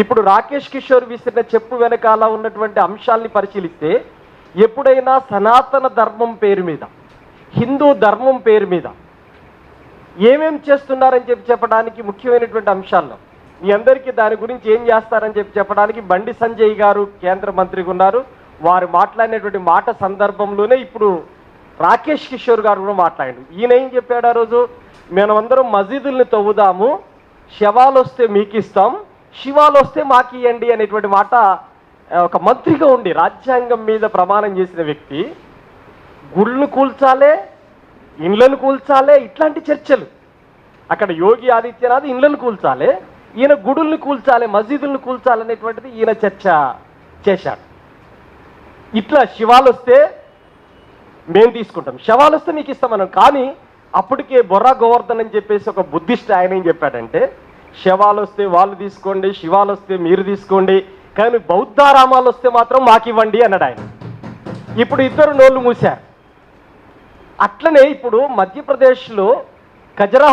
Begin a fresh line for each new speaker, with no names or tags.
ఇప్పుడు రాకేష్ కిషోర్ విసిరిన చెప్పు వెనకాల ఉన్నటువంటి అంశాల్ని పరిశీలిస్తే ఎప్పుడైనా సనాతన ధర్మం పేరు మీద హిందూ ధర్మం పేరు మీద ఏమేం చేస్తున్నారని చెప్పి చెప్పడానికి ముఖ్యమైనటువంటి అంశాల్లో మీ అందరికీ దాని గురించి ఏం చేస్తారని చెప్పి చెప్పడానికి బండి సంజయ్ గారు కేంద్ర మంత్రిగా ఉన్నారు. వారు మాట్లాడినటువంటి మాట సందర్భంలోనే ఇప్పుడు రాకేష్ కిషోర్ గారు కూడా మాట్లాడారు. ఈయన ఏం చెప్పాడు ఆ రోజు? మేమందరం మసీదుల్ని తవ్వుదాము శవాలు వస్తే మీకు ఇస్తాం శివాలు వస్తే మాకు ఇవ్వండి అనేటువంటి మాట ఒక మంత్రిగా ఉండి రాజ్యాంగం మీద ప్రమాణం చేసిన వ్యక్తి గుళ్ళు కూల్చాలే ఇండ్లను కూల్చాలే ఇట్లాంటి చర్చలు. అక్కడ యోగి ఆదిత్యనాథ్ ఇండ్లను కూల్చాలే ఈయన గుడుల్ని కూల్చాలి మసీదుల్ని కూల్చాలనేటువంటిది ఈయన చర్చ చేశాడు. ఇట్లా శివాలు వస్తే మేము తీసుకుంటాం. శవాలు వస్తే మీకు ఇస్తామన్నాం కానీ అప్పటికే బొర్రా గోవర్ధన్ అని చెప్పేసి ఒక బుద్ధిస్ట్ ఆయన ఏం చెప్పాడంటే శవాలు వస్తే వాళ్ళు తీసుకోండి శివాలు వస్తే మీరు తీసుకోండి కానీ బౌద్ధారామాలు వస్తే మాత్రం మాకు ఇవ్వండి అన్నాడు ఆయన. ఇప్పుడు ఇద్దరు నోళ్ళు మూశారు. అట్లనే ఇప్పుడు మధ్యప్రదేశ్లో ఖజరా